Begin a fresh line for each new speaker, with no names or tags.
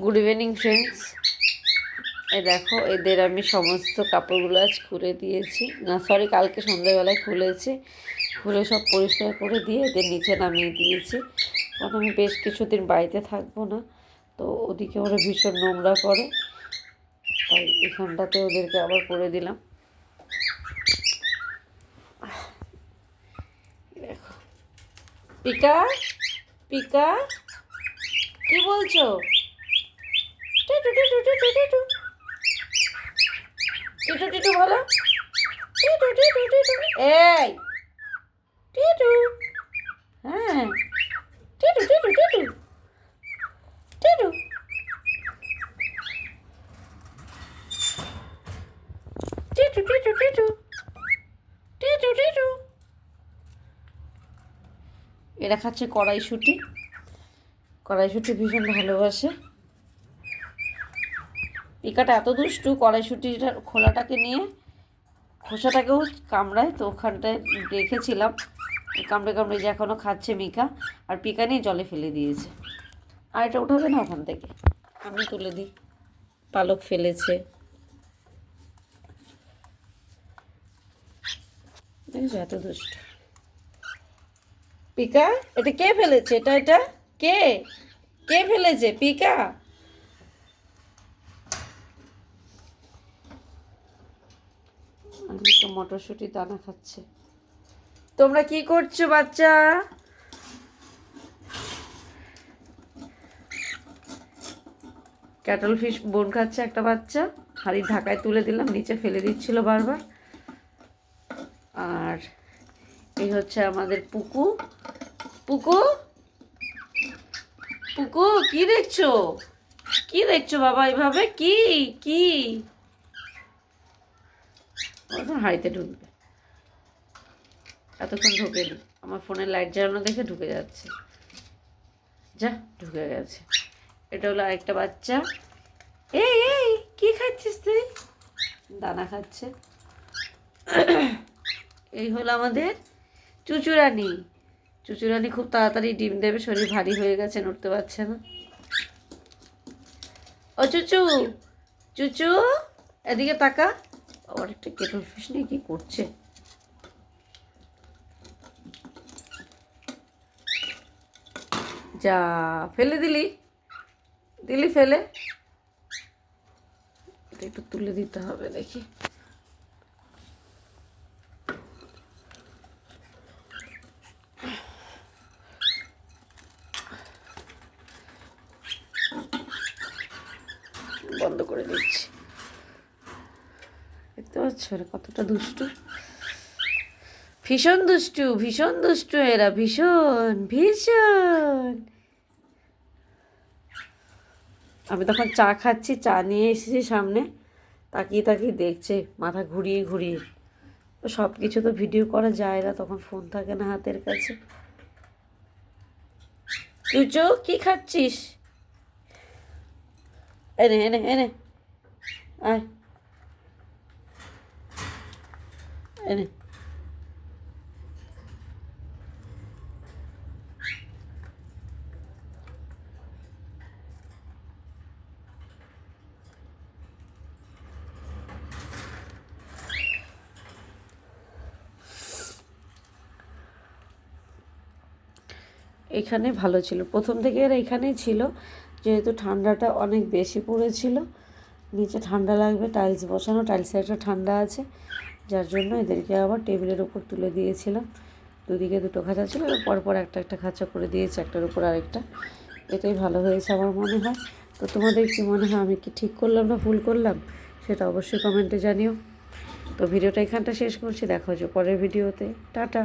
Good evening friends এই দেখো, এদের আমি সমস্ত কাপড়গুলো আজ খুলে দিয়েছি। না সরি কালকে সন্ধ্যেবেলায় খুলেছি। খুলে সব পরিষ্কার করে দিয়ে এদের নিচে নামিয়ে দিয়েছি। কারণ আমি বেশ কিছুদিন বাড়িতে থাকব না, তো ওদিকে ওরা ভীষণ নোংরা করে। তাই এখানটাতে ওদেরকে আবার করে দিলাম। পিকা পিকা, কি বলছো? হ্যাঁ। টিটু। টিটু টিটু। এরা খাচ্ছে কড়াইশুঁটি। কড়াইশুঁটি ভীষণ ভালোবাসে। পিকাটা এত দুষ্টু, কড়াইশুঁটিটা, খোলাটাকে নিয়ে খোসাটাকেও কামড়ায়, তো ওখানটায় রেখেছিলাম। কামড়ে কামড়ে যে এখনও খাচ্ছে মিকা, আর পিকা নিয়ে জলে ফেলে দিয়েছে। আর এটা উঠাবে না ওখান থেকে। আমি তুলে দিই। পালক ফেলেছে। এত দুষ্ট। পিকা, এটা কে ফেলেছে? এটা এটা, কে? কে ফেলেছে? পিকা? আমি মটরশুঁটি দানা খাচ্ছে। তোমরা কি করছ, বাচ্চা? ক্যাটল ফিশ বোন খাচ্ছে একটা বাচ্চা। হাড়ির ঢাকায় তুলে দিলাম, নিচে ফেলে দিচ্ছিল বারবার। আর এই হচ্ছে আমাদের পুকু। পুকু? পুকু, কি দেখছ? কি দেখছ বাবা এইভাবে কি? কি? ওটা হাড়িতে ঢুকবে। এতক্ষণ ঢুকেনি আমার ফোনের লাইট জ্বালানো দেখে ঢুকে যাচ্ছে। যা, ঢুকে গেছে। এটা হলো আরেকটা বাচ্চা। এই এই, কি খাচ্ছিস তুই? দানা খাচ্ছে। এই হলো আমাদের চুচুরানি চুচুরানি খুব তাড়াতাড়ি ডিম দেবে, শরীর ভারী হয়ে গেছে, নড়তে পারছে না। ও চুচু চুচু, এদিকে তাকা। আবার একটা কেটল ফিশ নিয়ে কি করছে? যা, ফেলে দিলি? দিলি ফেলে? এটা একটু তুলে দিতে হবে, দেখি। বন্ধ করে দিচ্ছি। দেখতে পাচ্ছ কতটা দুষ্টু? ভীষণ দুষ্টু ভীষণ দুষ্টু এরা, ভীষণ ভীষণ। আমি তখন চা খাচ্ছি, চা নিয়ে এসেছি সামনে। তাকিয়ে তাকিয়ে দেখছে, মাথা ঘুরিয়ে ঘুরিয়ে। তো সব কিছু তো ভিডিও করা যায় না, তখন ফোন থাকে না হাতের কাছে। চুচো কি খাচ্ছিস? এনে এনে এনে। আয় এনে এখানে ভালো ছিল। প্রথম থেকে এরা এখানেই ছিল। যেহেতু ঠান্ডাটা অনেক বেশি পড়েছিল, নিচে ঠান্ডা লাগবে টাইলস বসানো টাইলসে একটা ঠান্ডা আছে। যার জন্য এদেরকে আবার টেবিলের উপর তুলে দিয়েছিলাম। দুদিকে দুটো খাঁচা ছিল পরপর একটা একটা খাঁচা করে দিয়েছে, একটার উপর আরেকটা। এটাই ভালো হয়েছে আমার মনে হয়। তো তোমাদের কি মনে হয় আমি কি ঠিক করলাম না ভুল করলাম? সেটা অবশ্যই কমেন্টে জানিও। তো ভিডিওটা এখানটা শেষ করছি, দেখা হচ্ছে পরের ভিডিওতে। টাটা।